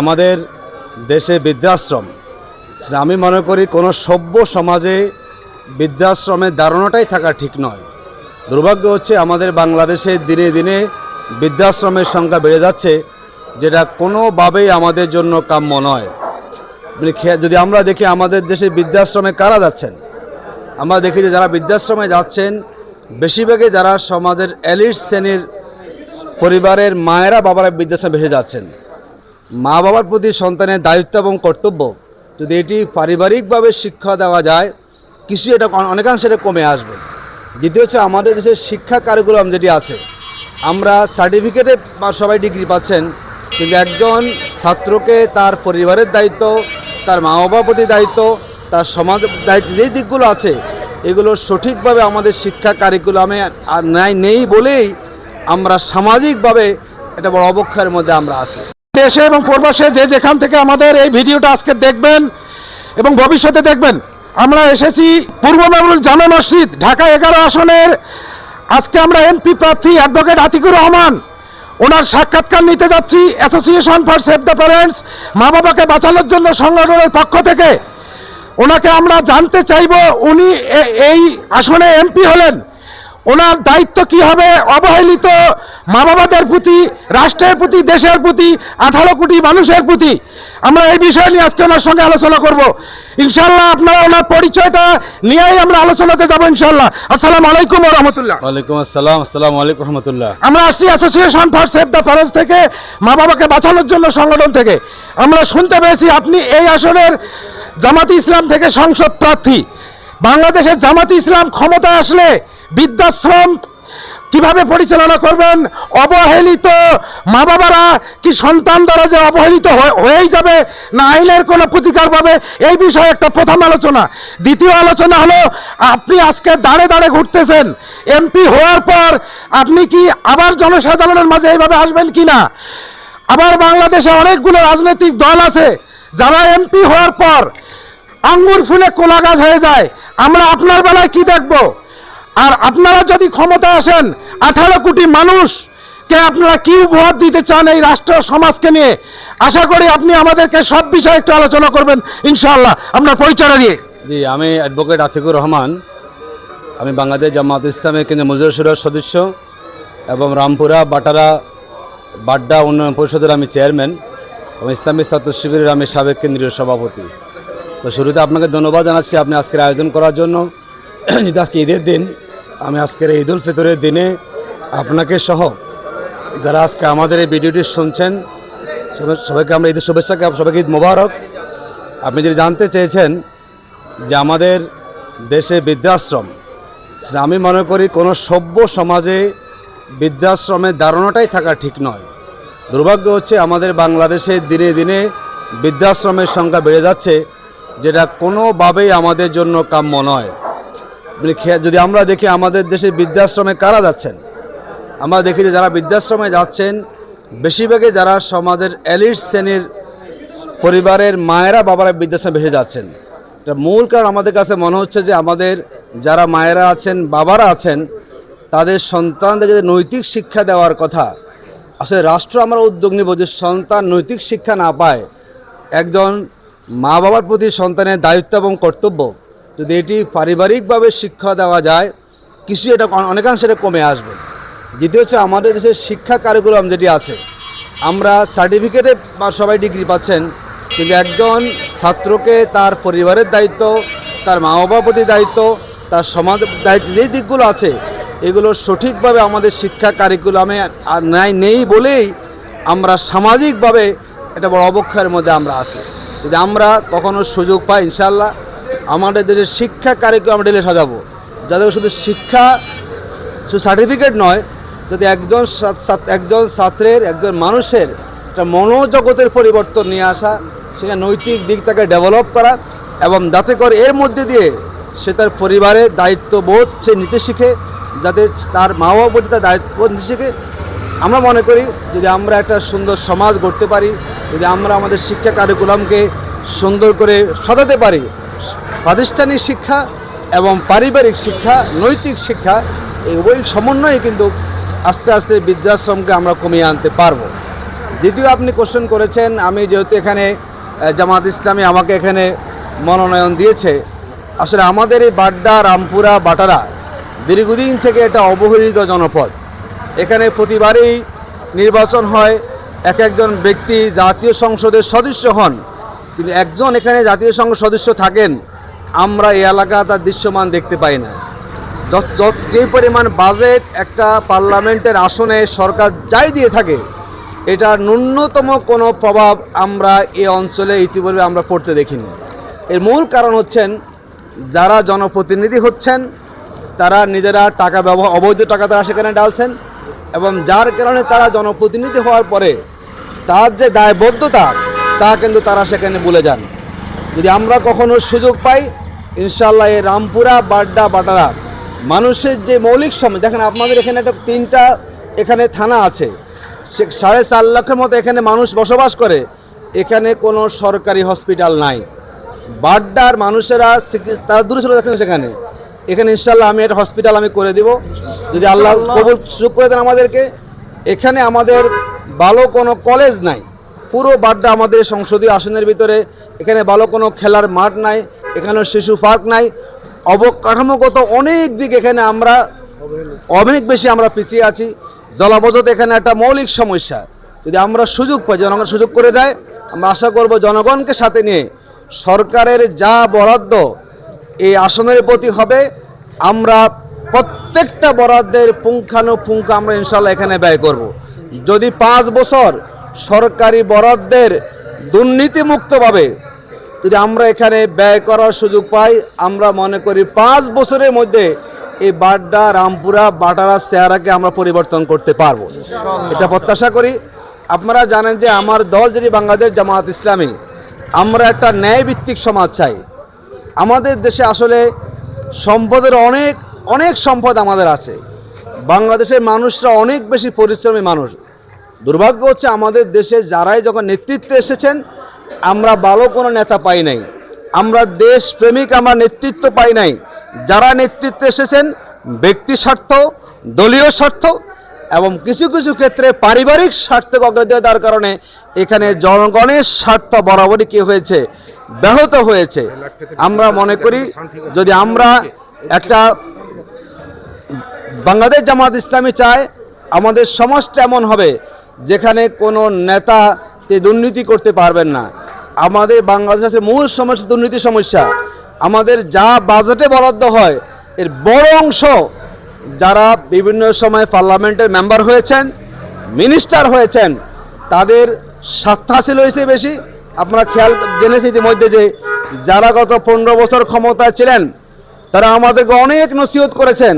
আমাদের দেশে বৃদ্ধাশ্রম। আমি মনে করি কোনো সভ্য সমাজে বৃদ্ধাশ্রমের ধারণাটাই থাকা ঠিক নয়। দুর্ভাগ্য হচ্ছে আমাদের বাংলাদেশে দিনে দিনে বৃদ্ধাশ্রমের সংখ্যা বেড়ে যাচ্ছে, যেটা কোনোভাবেই আমাদের জন্য কাম্য নয়। মানে যদি আমরা দেখি আমাদের দেশে বৃদ্ধাশ্রমে কারা যাচ্ছেন, আমরা দেখি যে যারা বৃদ্ধাশ্রমে যাচ্ছেন, বেশিরভাগই যারা সমাজের এলিট শ্রেণির পরিবারের মায়েরা বাবারা বৃদ্ধাশ্রমে ভেসে যাচ্ছেন। মা বাবার প্রতি সন্তানের দায়িত্ব এবং কর্তব্য। যদি এটি পারিবারিকভাবে শিক্ষা দেওয়া যায়, কিছু এটা অনেকাংশে এটা কমে আসবে। দ্বিতীয় হচ্ছে আমাদের দেশের শিক্ষা কারিকুলাম যেটি আছে, আমরা সার্টিফিকেটে সবাই ডিগ্রি পাচ্ছেন, কিন্তু একজন ছাত্রকে তার পরিবারের দায়িত্ব, তার মা বাবার প্রতি দায়িত্ব, তার সমাজ, দায়িত্ব, যেই দিকগুলো আছে, এগুলো সঠিকভাবে আমাদের শিক্ষা কারিকুলামে আর নাই, নেই বলেই আমরা সামাজিকভাবে এটা বড় অবক্ষয়ের মধ্যে আমরা আছি। দেশে এবং প্রবাসে যে যেখান থেকে আমাদের এই ভিডিওটা আজকে দেখবেন এবং ভবিষ্যতে দেখবেন, আমরা এসেছি পূর্ব মেমরুল জামে মসজিদ, ঢাকা এগারো আসনের। আজকে আমরা এমপি প্রার্থী অ্যাডভোকেট আতিকুর রহমান, ওনার সাক্ষাৎকার নিতে যাচ্ছি association for save the parents, মা বাবাকে বাঁচানোর জন্য সংগঠনের পক্ষ থেকে। ওনাকে আমরা জানতে চাইব, উনি এই আসনে এমপি হলেন। ওনার দায়িত্ব কি হবে? অবহেলিত মা বাবাদের প্রতি রাষ্ট্রের প্রতি দেশের প্রতি আঠারো কোটি মানুষের প্রতি। আমরা এই বিষয় নিয়ে আজকে ওনার সঙ্গে আলোচনা করব। ইনশাল্লাহ আপনারা ওনার পরিচয়টা নিয়েই আমরা আলোচনাতে যাব ইনশাল্লাহ আসসালাম আলাইকুম রাহমাতুল্লাহ। ওয়ালাইকুম আসসালাম আসসালামু আলাইকুম রহমতুল্লাহ। আমরা আসছি association for save the parents থেকে মা বাবাকে বাঁচানোর জন্য সংগঠন থেকে। আমরা শুনতে পেয়েছি আপনি এই আসনের জামাতি ইসলাম থেকে সংসদ প্রার্থী। বাংলাদেশের জামাতি ইসলাম ক্ষমতা আসলে বৃদ্ধাশ্রম কীভাবে পরিচালনা করবেন? অবহেলিত মা বাবারা কি সন্তান দ্বারা যে অবহেলিত হয়ে- হয়েই যাবে? না আইনের কোনো প্রতিকার পাবে? এই বিষয়ে একটা প্রথম আলোচনা। দ্বিতীয় আলোচনা হলো, আপনি আজকে দাঁড়ে দাঁড়ে ঘুরতেছেন। এমপি হওয়ার পর আপনি কি আবার জনসাধারণের মাঝে এইভাবে আসবেন কি না? আবার বাংলাদেশে অনেকগুলো রাজনৈতিক দল আছে, যারা এমপি হওয়ার পর আঙ্গুর ফুলে কোলা গাছ হয়ে যায়। আমরা আপনার বেলায় কি দেখব? আর আপনারা যদি ক্ষমতা আসেন, আঠারো কোটি মানুষ কে আপনারা কি উপহার দিতে চান এই রাষ্ট্র সমাজকে নিয়ে? আশা করি আপনি আমাদেরকে সব বিষয়ে একটু আলোচনা করবেন, ইনশাআল্লাহ, আপনার পরিচয় দিয়ে জি, আমি অ্যাডভোকেট আতিকুর রহমান। আমি বাংলাদেশ জামাত ইসলামের কেন্দ্রীয় মজুর সুরার সদস্য এবং রামপুরা, বাটারা, বাড্ডা উন্নয়ন পরিষদের আমি চেয়ারম্যান এবং ইসলামী ছাত্র শিবিরের আমি সাবেক কেন্দ্রীয় সভাপতি। তো শুরুতে আপনাকে ধন্যবাদ জানাচ্ছি আপনি আজকের আয়োজন করার জন্য। যদি আজকে ঈদের দিন আমি আজকের এই ঈদুল ফিতরের দিনে আপনাকে সহ যারা আজকে আমাদের এই ভিডিওটি শুনছেন সবাইকে আমরা ঈদের শুভেচ্ছা, সবাইকে ঈদ মোবারক। আপনি যদি জানতে চেয়েছেন যে আমাদের দেশে বৃদ্ধাশ্রম আমি মনে করি কোনো সভ্য সমাজে বৃদ্ধাশ্রমের ধারণাটাই থাকা ঠিক নয়। দুর্ভাগ্য হচ্ছে আমাদের বাংলাদেশে দিনে দিনে বৃদ্ধাশ্রমের সংখ্যা বেড়ে যাচ্ছে, যেটা কোনোভাবেই আমাদের জন্য কাম্য নয়। যদি আমরা দেখি আমাদের দেশে বৃদ্ধাশ্রমে কারা যাচ্ছেন? আমরা দেখি যে যারা বৃদ্ধাশ্রমে যাচ্ছেন, বেশিরভাগই যারা সমাজের এলিট শ্রেণির পরিবারের মায়েরা বাবারা বৃদ্ধাশ্রমে ভেসে যাচ্ছেন। এটা মূল কারণ আমাদের কাছে মনে হচ্ছে যে আমাদের যারা মায়েরা আছেন, বাবারা আছেন, তাদের সন্তানদেরকে নৈতিক শিক্ষা দেওয়ার কথা, আসলে রাষ্ট্র আমরা উদ্যোগ নিব যে সন্তান নৈতিক শিক্ষা না পায়, একজন মা বাবার প্রতি সন্তানের দায়িত্ব এবং কর্তব্য যদি এটি পারিবারিকভাবে শিক্ষা দেওয়া যায়, কিছু এটা অনেকাংশে এটা কমে আসবে। দ্বিতীয় হচ্ছে আমাদের দেশের শিক্ষা কারিকুলাম যেটি আছে, আমরা সার্টিফিকেটে বা সবাই ডিগ্রি পাচ্ছেন, কিন্তু একজন ছাত্রকে তার পরিবারের দায়িত্ব, তার মা বাবার প্রতি দায়িত্ব, তার সমাজ, দায়িত্ব, যেই দিকগুলো আছে, এগুলো সঠিকভাবে আমাদের শিক্ষা কারিকুলামে আর নাই, নেই বলেই আমরা সামাজিকভাবে এটা বড় অবক্ষয়ের মধ্যে আমরা আছি। যদি আমরা কখনো সুযোগ পাই ইনশাল্লাহ আমাদের দেশের শিক্ষা কারিকুলাম ডেলে সাজাবো। যাদের শুধু শিক্ষা শুধু সার্টিফিকেট নয় যদি একজন একজন ছাত্রের, একজন মানুষের একটা মনোজগতের পরিবর্তন নিয়ে আসা, সেখানে নৈতিক দিক তাকে ডেভেলপ করা এবং যাতে করে এর মধ্যে দিয়ে সে তার পরিবারের দায়িত্ববোধ সে নিতে শিখে, যাতে তার মা বাবা প্রতি তার দায়িত্ববোধ নিতে শিখে। আমরা মনে করি যদি আমরা একটা সুন্দর সমাজ গড়তে পারি, যদি আমরা আমাদের শিক্ষা কারিকুলামকে সুন্দর করে সাজাতে পারি প্রাতিষ্ঠানিক শিক্ষা এবং পারিবারিক শিক্ষা, নৈতিক শিক্ষা, এই উভয় সমন্বয়ে কিন্তু আস্তে আস্তে বৃদ্ধাশ্রমকে আমরা কমিয়ে আনতে পারব। দ্বিতীয় আপনি কোশ্চেন করেছেন, আমি যেহেতু এখানে জামাত ইসলামী আমাকে এখানে মনোনয়ন দিয়েছে, আসলে আমাদের এই বাড্ডা, রামপুরা, বাটারা দীর্ঘদিন থেকে এটা অবহেলিত জনপদ। এখানে প্রতিবারই নির্বাচন হয়, এক একজন ব্যক্তি জাতীয় সংসদের সদস্য হন, কিন্তু একজন এখানে জাতীয় সংসদ সদস্য থাকেন আমরা এই এলাকা তার দৃশ্যমান দেখতে পাই না। যে পরিমাণ বাজেট একটা পার্লামেন্টের আসনে সরকার যাই দিয়ে থাকে এটা ন্যূনতম কোনো প্রভাব আমরা এই অঞ্চলে ইতিপূর্বে আমরা পড়তে দেখিনি। এর মূল কারণ হচ্ছেন, যারা জনপ্রতিনিধি হচ্ছেন, তারা নিজেরা টাকা ব্যবহার অবৈধ টাকা তারা সেখানে ডালছেন এবং যার কারণে তারা জনপ্রতিনিধি হওয়ার পরে তার যে দায়বদ্ধতা, তা কিন্তু তারা সেখানে ভুলে যান। যদি আমরা কখনো সুযোগ পাই ইনশাল্লাহ এই রামপুরা বাড্ডা বাটারা। মানুষের যে মৌলিক সময় দেখেন আপনাদের এখানে একটা তিনটা এখানে থানা আছে। সে সাড়ে চার লক্ষের মতো এখানে মানুষ বসবাস করে। এখানে কোনো সরকারি হসপিটাল নাই। বাড্ডার মানুষেরা তারা দূরে চলে যাচ্ছেন সেখানে। এখানে ইনশাল্লাহ আমি একটা হসপিটাল আমি করে দিব। যদি আল্লাহ কবুল সুযোগ করে দেন আমাদেরকে। এখানে আমাদের ভালো কোনো কলেজ নাই। পুরো বাড্ডা আমাদের সংসদীয় আসনের ভিতরে। এখানে ভালো কোনো খেলার মাঠ নাই। এখানে শিশু পার্ক নাই। অবকাঠামোগত অনেক দিক এখানে আমরা অনেক বেশি আমরা পিছিয়ে আছি। জলাবদ্ধতা এখানে একটা মৌলিক সমস্যা। যদি আমরা সুযোগ পাই, জনগণ সুযোগ করে দেয়, আমরা আশা করব জনগণকে সাথে নিয়ে সরকারের যা বরাদ্দ এই আসনের প্রতি হবে, আমরা প্রত্যেকটা বরাদ্দের পুঙ্খানুপুঙ্খ আমরা ইনশাল্লাহ এখানে ব্যয় করব। যদি পাঁচ বছর সরকারি বরাদ্দের দুর্নীতিমুক্তভাবে যদি আমরা এখানে ব্যয় করার সুযোগ পাই আমরা মনে করি পাঁচ বছরের মধ্যে এই বাড্ডা রামপুরা বাটারা চেহারাকে আমরা পরিবর্তন করতে পারব। এটা প্রত্যাশা করি। আপনারা জানেন যে আমার দল যদি বাংলাদেশ জামাত ইসলামী আমরা একটা ন্যায়ভিত্তিক সমাজ চাই। আমাদের দেশে আসলে সম্পদের অনেক অনেক সম্পদ আমাদের আছে। বাংলাদেশের মানুষরা অনেক বেশি পরিশ্রমী মানুষ। দুর্ভাগ্য হচ্ছে আমাদের দেশে যারাই যখন নেতৃত্বে এসেছেন আমরা ভালো কোনো নেতা পাই নাই। আমরা দেশ প্রেমিক আমরা নেতৃত্ব পাই নাই। যারা নেতৃত্বে এসেছেন, ব্যক্তি স্বার্থ, দলীয় স্বার্থ এবং কিছু কিছু ক্ষেত্রে পারিবারিক স্বার্থকে অগ্রাধিকার কারণে এখানে জনগণের স্বার্থ বরাবরই কি হয়েছে? ব্যাহত হয়েছে। আমরা মনে করি যদি আমরা একটা বাংলাদেশ জামাত ইসলামী চায়, আমাদের সমাজটা এমন হবে যেখানে কোনো নেতা তে দুর্নীতি করতে পারবেন না। আমাদের বাংলাদেশের মূল সমস্যা দুর্নীতি সমস্যা। আমাদের যা বাজেটে বরাদ্দ হয়, এর বড় অংশ যারা বিভিন্ন সময় পার্লামেন্টের মেম্বার হয়েছেন মিনিস্টার হয়েছেন, তাদের স্বার্থ হয়েছে বেশি। আপনারা খেয়াল জেনেছেন ইতিমধ্যে যে যারা গত পনেরো বছর ক্ষমতায় ছিলেন, তারা আমাদেরকে অনেক নসিহত করেছেন।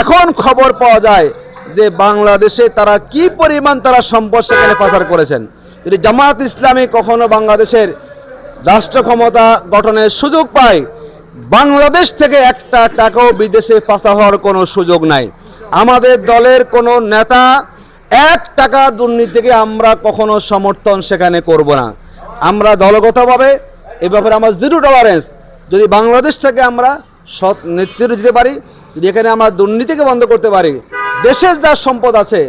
এখন খবর পাওয়া যায় যে বাংলাদেশে তারা কি পরিমাণ তারা সম্পদ সেখানে পাচার করেছেন। যদি জামাত ইসলামী কখনো বাংলাদেশের রাষ্ট্র ক্ষমতা গঠনের সুযোগ পায়, বাংলাদেশ থেকে একটা টাকাও বিদেশে পাচার হওয়ার কোনো সুযোগ নাই। আমাদের দলের কোনো নেতা এক টাকা দুর্নীতিকে আমরা কখনো সমর্থন সেখানে করব না। আমরা দলগতভাবে এ ব্যাপারে আমার জিরো টলারেন্স যদি বাংলাদেশ থেকে আমরা সৎ নেতৃত্ব দিতে পারি, যদি এখানে আমরা দুর্নীতিকে বন্ধ করতে পারি, দেশের যা সম্পদ আছে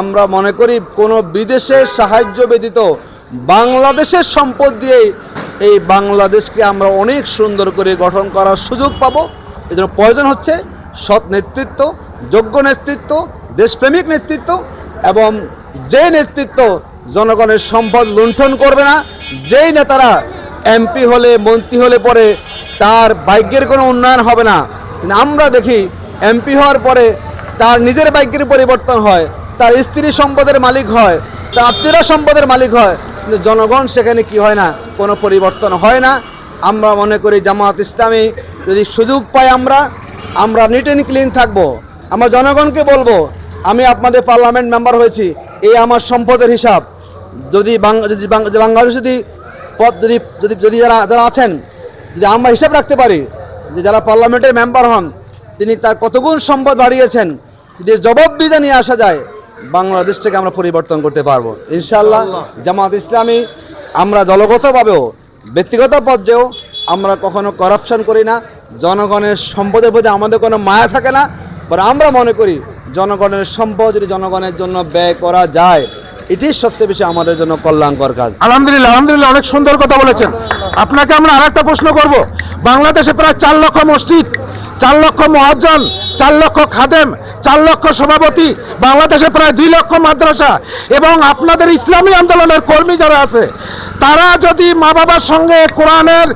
আমরা মনে করি কোনো বিদেশের সাহায্য ব্যতীত বাংলাদেশের সম্পদ দিয়েই এই বাংলাদেশকে আমরা অনেক সুন্দর করে গঠন করার সুযোগ পাবো। এই জন্য প্রয়োজন হচ্ছে সৎ নেতৃত্ব, যোগ্য নেতৃত্ব, দেশপ্রেমিক নেতৃত্ব এবং যে নেতৃত্ব জনগণের সম্পদ লুণ্ঠন করবে না, যেই নেতারা এমপি হলে, মন্ত্রী হলে পরে তার ভাগ্যের কোনো উন্নয়ন হবে না। আমরা দেখি এমপি হওয়ার পরে তার নিজের ভাগ্যের পরিবর্তন হয়। তার স্ত্রী সম্পদের মালিক হয়, তার আত্মীয়রা সম্পদের মালিক হয়, কিন্তু জনগণ সেখানে কি হয় না? কোনো পরিবর্তন হয় না। আমরা মনে করি জামাত ইসলামী যদি সুযোগ পাই আমরা আমরা নিট অ্যান্ড ক্লিন থাকব। আমরা জনগণকে বলব, আমি আপনাদের পার্লামেন্ট মেম্বার হয়েছি এই আমার সম্পদের হিসাব। যদি যদি বাংলাদেশ যদি পদ, যদি যদি যদি যারা যারা আছেন, যদি আমরা হিসাব রাখতে পারি যে যারা পার্লামেন্টের মেম্বার হন, তিনি তার কতগুণ সম্পদ বাড়িয়েছেন, যদি জবাবদিহিতা নিয়ে আসা যায় বাংলাদেশটাকে আমরা পরিবর্তন করতে পারব। ইনশাল্লাহ জামাত ইসলামী, আমরা দলগতভাবেও, ব্যক্তিগত পর্যায়েও আমরা কখনো করাপশন করি না। জনগণের সম্পদের প্রতি আমাদের কোনো মায়া থাকে না। বাট আমরা মনে করি জনগণের সম্পদ যদি জনগণের জন্য ব্যয় করা যায় এটাই সবচেয়ে বেশি আমাদের জন্য কল্যাণকর কাজ। আলহামদুলিল্লাহ আলহামদুলিল্লাহ, অনেক সুন্দর কথা বলেছেন। আপনাকে আমরা আর একটা প্রশ্ন করব। বাংলাদেশে প্রায় চার লক্ষ মসজিদ, চার লক্ষ মহাজন চার লক্ষ খাদেম, চার লক্ষ সভাপতি বাংলাদেশে প্রায় দুই লক্ষ মাদ্রাসা এবং আপনাদের ইসলামী আন্দোলনের কর্মী যারা আছে, তারা যদি মা বাবার সঙ্গে কোরআনের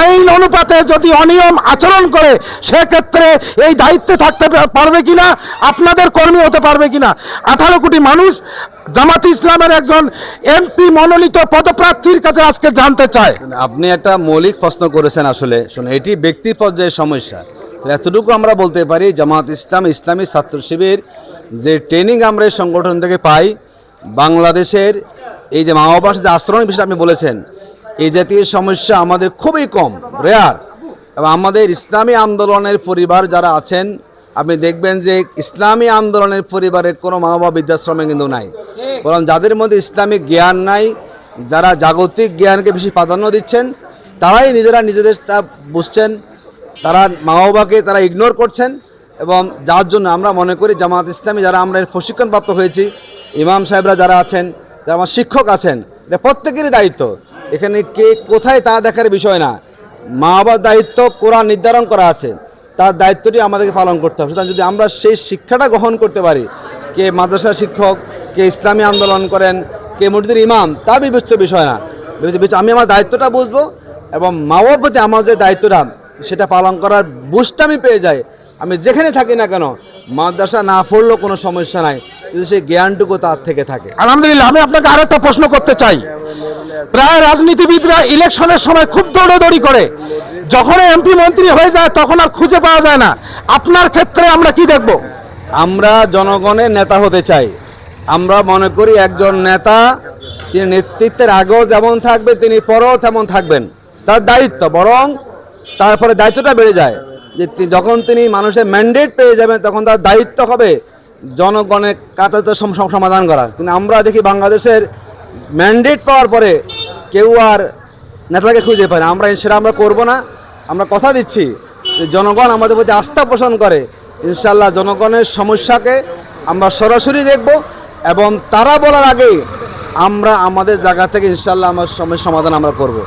আইন অনুপাতে যদি অনিয়ম আচরণ করে, সেক্ষেত্রে এই দায়িত্বে থাকতে পারবে কিনা, আপনাদের কর্মী হতে পারবে কিনা? আঠারো কোটি মানুষ জামাত ইসলামের একজন এমপি মনোনীত পদপ্রার্থীর কাছে আজকে জানতে চায়। আপনি একটা মৌলিক প্রশ্ন করেছেন আসলে। শুনে, এটি ব্যক্তি পর্যায়ের সমস্যা। এতটুকু আমরা বলতে পারি, জামাত ইসলাম, ইসলামী ছাত্র শিবির যে ট্রেনিং আমরা এই সংগঠন থেকে পাই, বাংলাদেশের এই যে মা বাবার যে আশ্রমের বিষয়ে আপনি বলেছেন, এই জাতীয় সমস্যা আমাদের খুবই কম রেয়ার এবং আমাদের ইসলামী আন্দোলনের পরিবার যারা আছেন, আপনি দেখবেন যে ইসলামী আন্দোলনের পরিবারের কোনো মা বাবা বৃদ্ধাশ্রমে কিন্তু নাই। বরং যাদের মধ্যে ইসলামিক জ্ঞান নাই, যারা জাগতিক জ্ঞানকে বেশি প্রাধান্য দিচ্ছেন, তারাই নিজেরা নিজেদেরটা বুঝছেন তারা মা বাবাকে তারা ইগনোর করছেন এবং যার জন্য আমরা মনে করি জামাত ইসলামী যারা আমরা এর প্রশিক্ষণপ্রাপ্ত হয়েছি, ইমাম সাহেবরা যারা আছেন, যারা আমার শিক্ষক আছেন, এটা প্রত্যেকেরই দায়িত্ব। এখানে কে কোথায় তা দেখার বিষয় না। মা বাবার দায়িত্ব কোরআন নির্ধারণ করা আছে। তার দায়িত্বটি আমাদেরকে পালন করতে হবে। সুতরাং যদি আমরা সেই শিক্ষাটা গ্রহণ করতে পারি, কে মাদ্রাসা শিক্ষক, কে ইসলামী আন্দোলন করেন, কে মসজিদের ইমাম, তা বিবেচ্য বিষয় না। আমি আমার দায়িত্বটা বুঝব এবং মা বাবার প্রতি আমার যে দায়িত্বটা সেটা পালন করার বুঝটা আমি পেয়ে যাই। আমি যেখানে থাকি না কেন মাদ্রাসা না পড়লেও কোনো সমস্যা নাই কিন্তু সেই জ্ঞানটুকু তার থেকে থাকে। আলহামদুলিল্লাহ আমি আপনাকে আরেকটা প্রশ্ন করতে চাই। প্রায় রাজনীতিবিদরা ইলেকশনের সময় খুব দৌড়াদৌড়ি করে। যখন এমপি মন্ত্রী হয়ে যায় তখন আর খুঁজে পাওয়া যায় না। আপনার ক্ষেত্রে আমরা কি দেখব? আমরা জনগণের নেতা হতে চাই। আমরা মনে করি একজন নেতা তিনি নেতৃত্বের আগেও যেমন থাকবে তিনি পরেও তেমন থাকবেন। তার দায়িত্ব বরং তারপরে দায়িত্বটা বেড়ে যায়। যে যখন তিনি মানুষের ম্যান্ডেট পেয়ে যাবেন, তখন তার দায়িত্ব হবে জনগণের কাতাতে সমাধান করা। কিন্তু আমরা দেখি বাংলাদেশের ম্যান্ডেট পাওয়ার পরে কেউ আর নেতাকে খুঁজে পায় না। আমরা সেটা আমরা করব না। আমরা কথা দিচ্ছি যে জনগণ আমাদের প্রতি আস্থা পোষণ করে। ইনশাল্লাহ জনগণের সমস্যাকে আমরা সরাসরি দেখব এবং তারা বলার আগে আমরা আমাদের জায়গা থেকে ইনশাল্লাহ আমার সমস্যার সমাধান আমরা করব।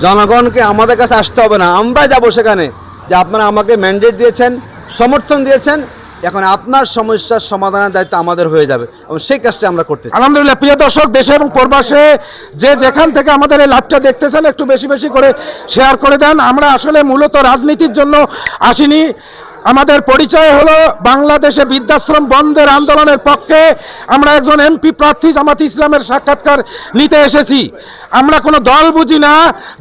জনগণকে আমাদের কাছে আসতে হবে না। আমরা যাব সেখানে। যে আপনারা আমাকে ম্যান্ডেট দিয়েছেন, সমর্থন দিয়েছেন, এখন আপনার সমস্যার সমাধানের দায়িত্ব আমাদের হয়ে যাবে। এবং সেই কাজটা আমরা করতে। আলহামদুলিল্লাহ, প্রিয় দর্শক, দেশে এবং প্রবাসে যে যেখান থেকে আমাদের এই লাভটা দেখতেছেন, একটু বেশি বেশি করে শেয়ার করে দেন। আমরা আসলে মূলত রাজনীতির জন্য আসিনি। আমাদের পরিচয় হলো বাংলাদেশে বৃদ্ধাশ্রম বন্ধের আন্দোলনের পক্ষে আমরা একজন এমপি প্রার্থী জামাত ইসলামের সাক্ষাৎকার নিতে এসেছি। আমরা কোনো দল বুঝি না,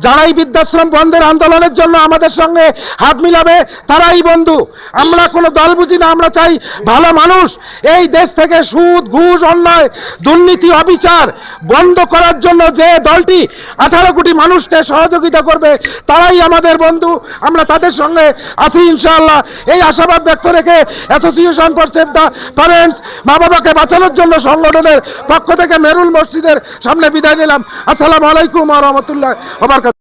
যারাই বৃদ্ধাশ্রম বন্ধের আন্দোলনের জন্য আমাদের সঙ্গে হাত মিলাবে, তারাই বন্ধু। আমরা কোনো দল বুঝি না, আমরা চাই ভালো মানুষ। এই দেশ থেকে সুদ, ঘুষ, অন্যায়, দুর্নীতি, অবিচার বন্ধ করার জন্য যে দলটি আঠারো কোটি মানুষকে সহযোগিতা করবে, তারাই আমাদের বন্ধু। আমরা তাদের সঙ্গে আছি ইনশাআল্লাহ। এই আশাবাদ ব্যক্ত রেখে association for save the parents মা বাবাকে বাঁচানোর জন্য সংগঠনের পক্ষ থেকে মেরুল মসজিদের সামনে বিদায় নিলাম। আসসালামু আলাইকুম রহমতুল্লাহ